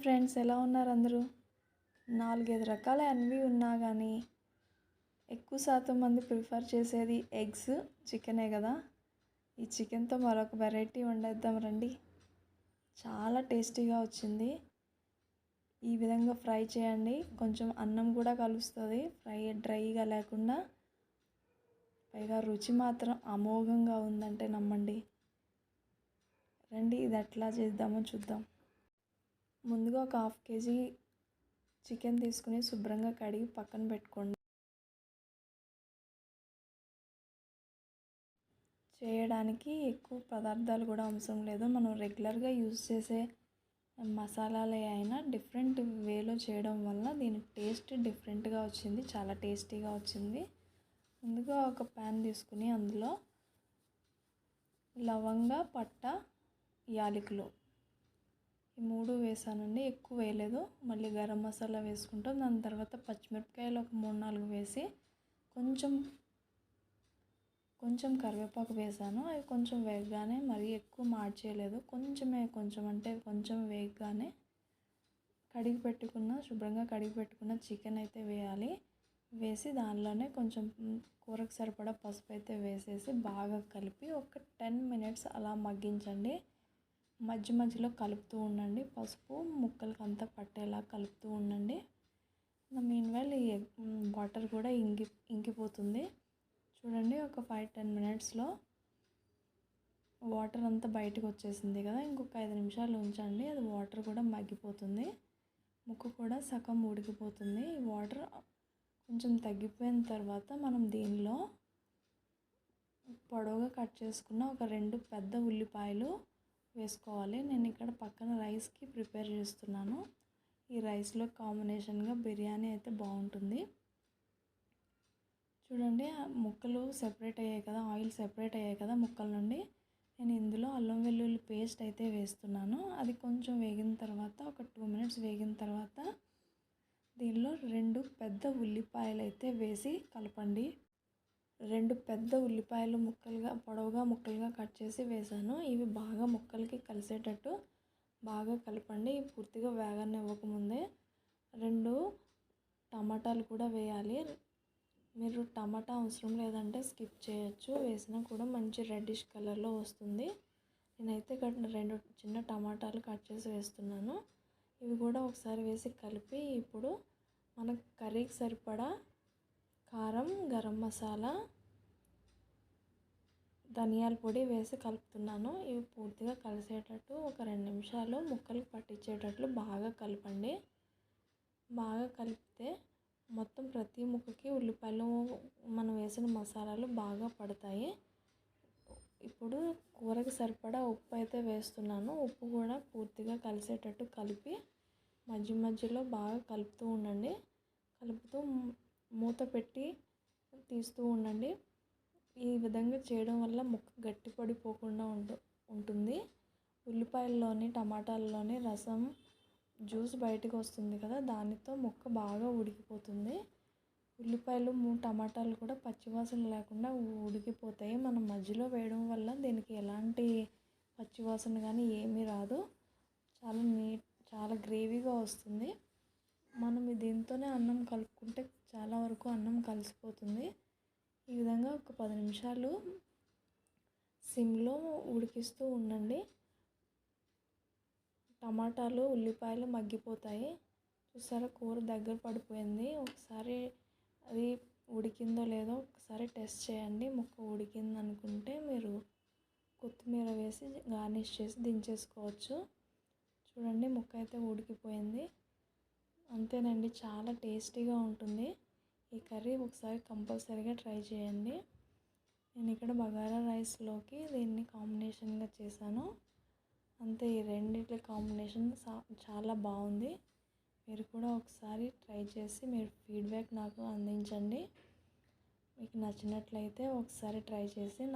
Friends ఎలా ఉన్నారు అందరూ? నాలుగైదు రకాల అన్వి ఉన్నా కానీ ఎక్కువ శాతం మంది ప్రిఫర్ చేసేది ఎగ్స్ చికెనే కదా? ఈ చికెన్తో మరొక వెరైటీ వండేద్దాం రండి. చాలా టేస్టీగా వచ్చింది. ఈ విధంగా ఫ్రై చేయండి. కొంచెం అన్నం కూడా కలుస్తుంది. ఫ్రై డ్రైగా లేకుండా పైగా రుచి మాత్రం అమోఘంగా ఉందంటే నమ్మండి. రండి ఇది ఎట్లా చేద్దామో చూద్దాం. ముందుగా ఒక హాఫ్ కేజీ చికెన్ తీసుకుని శుభ్రంగా కడిగి పక్కన పెట్టుకోండి. చేయడానికి ఎక్కువ పదార్థాలు కూడా అవసరం లేదు. మనం రెగ్యులర్గా యూజ్ చేసే మసాలాలే అయినా డిఫరెంట్ వేలో చేయడం వల్ల దీని టేస్ట్ డిఫరెంట్గా వచ్చింది. చాలా టేస్టీగా వచ్చింది. ముందుగా ఒక ప్యాన్ తీసుకుని అందులో లవంగ పట్ట యాలకులు ఈ మూడు వేసానండి ఎక్కువ వేయలేదు. మళ్ళీ గరం మసాలా వేసుకుంటాం. దాని తర్వాత పచ్చిమిరపకాయలు ఒక మూడు నాలుగు వేసి కొంచెం కొంచెం కరివేపాకు వేసాను. అవి కొంచెం వేగగానే మరీ ఎక్కువ మార్చేయలేదు కొంచెమే కొంచెం అంటే కొంచెం వేగగానే కడిగి పెట్టుకున్న శుభ్రంగా కడిగి పెట్టుకున్న చికెన్ అయితే వేయాలి. వేసి దానిలోనే కొంచెం కూరకు సరిపడా పసుపు అయితే వేసేసి బాగా కలిపి ఒక టెన్ మినిట్స్ అలా మగ్గించండి. మధ్య మధ్యలో కలుపుతూ ఉండండి. పసుపు ముక్కలకి అంతా పట్టేలా కలుపుతూ ఉండండి. మెయిన్ వైల్ ఈ వాటర్ కూడా ఇంకి ఇంకిపోతుంది. చూడండి ఒక ఫైవ్ టెన్ మినిట్స్లో వాటర్ అంతా బయటకు వచ్చేసింది కదా. ఇంకొక ఐదు నిమిషాలు ఉంచండి. అది వాటర్ కూడా మగ్గిపోతుంది. ముక్కు కూడా సగం ఉడికిపోతుంది ఈ వాటర్ కొంచెం తగ్గిపోయిన తర్వాత మనం దీనిలో పొడవుగా కట్ చేసుకున్న ఒక రెండు పెద్ద ఉల్లిపాయలు వేసుకోవాలి. నేను ఇక్కడ పక్కన రైస్కి ప్రిపేర్ చేస్తున్నాను. ఈ రైస్లో కాంబినేషన్గా బిర్యానీ అయితే బాగుంటుంది. చూడండి ముక్కలు సెపరేట్ అయ్యాయి కదా ఆయిల్ సెపరేట్ అయ్యాయి కదా ముక్కల నుండి. నేను ఇందులో అల్లం వెల్లుల్లి పేస్ట్ అయితే వేస్తున్నాను. అది కొంచెం వేగిన తర్వాత ఒక టూ మినిట్స్ వేగిన తర్వాత దీనిలో రెండు పెద్ద ఉల్లిపాయలు అయితే వేసి కలపండి. రెండు పెద్ద ఉల్లిపాయలు ముక్కలుగా పొడవుగా ముక్కలుగా కట్ చేసి వేసాను ఇవి బాగా ముక్కలకి కలిసేటట్టు బాగా కలపండి. పూర్తిగా వేగాన్ని ఇవ్వకముందే రెండు టమాటాలు కూడా వేయాలి. మీరు టమాటా అవసరం లేదంటే స్కిప్ చేయొచ్చు. వేసినా కూడా మంచి రెడ్డిష్ కలర్లో వస్తుంది. నేనైతే రెండు చిన్న టమాటాలు కట్ చేసి వేస్తున్నాను. ఇవి కూడా ఒకసారి వేసి కలిపి ఇప్పుడు మన కర్రీకి సరిపడా కారం గరం మసాలా ధనియాల పొడి వేసి కలుపుతున్నాను. ఇవి పూర్తిగా కలిసేటట్టు ఒక రెండు నిమిషాలు ముక్కలు పట్టించేటట్లు బాగా కలపండి. బాగా కలిపితే మొత్తం ప్రతి ముక్కకి ఉల్లిపాయలు మనం వేసిన మసాలాలు బాగా పడతాయి. ఇప్పుడు కూరకి సరిపడా ఉప్పు అయితే వేస్తున్నాను. ఉప్పు కూడా పూర్తిగా కలిసేటట్టు కలిపి మధ్య మధ్యలో బాగా కలుపుతూ ఉండండి. కలుపుతూ మూత పెట్టి తీస్తూ ఉండండి. ఈ విధంగా చేయడం వల్ల ముక్క గట్టి పడిపోకుండా ఉంటు ఉంటుంది. ఉల్లిపాయల్లోని టమాటాల్లోని రసం జ్యూస్ బయటకు వస్తుంది కదా దానితో ముక్క బాగా ఉడికిపోతుంది. ఉల్లిపాయలు టమాటాలు కూడా పచ్చివాసన లేకుండా ఉడికిపోతాయి. మనం మధ్యలో వేయడం వల్ల దీనికి ఎలాంటి పచ్చివాసన కానీ ఏమీ రాదు. చాలా నీట్ చాలా గ్రేవీగా వస్తుంది. మనం దీంతోనే అన్నం కలుపుకుంటే చాలా వరకు అన్నం కలిసిపోతుంది. ఈ విధంగా ఒక పది నిమిషాలు సిమ్లో ఉడికిస్తూ ఉండండి. టమాటాలు ఉల్లిపాయలు మగ్గిపోతాయి. చూసారా? కూర దగ్గర పడిపోయింది. ఒకసారి అది ఉడికిందో లేదో ఒకసారి టెస్ట్ చేయండి. ముక్క ఉడికింది అనుకుంటే మీరు కొత్తిమీర వేసి గార్నిష్ చేసి దించేసుకోవచ్చు. చూడండి ముక్క అయితే ఉడికిపోయింది. అంతేనండి. చాలా టేస్టీగా ఉంటుంది. ఈ కర్రీ ఒకసారి కంపల్సరీగా ట్రై చేయండి. నేను ఇక్కడ బగారా రైస్లోకి దీన్ని కాంబినేషన్గా చేశాను. అంతే ఈ రెండింటి కాంబినేషన్ చాలా బాగుంది. మీరు కూడా ఒకసారి ట్రై చేసి మీరు ఫీడ్బ్యాక్ నాకు అందించండి. మీకు నచ్చినట్లయితే ఒకసారి ట్రై చేసి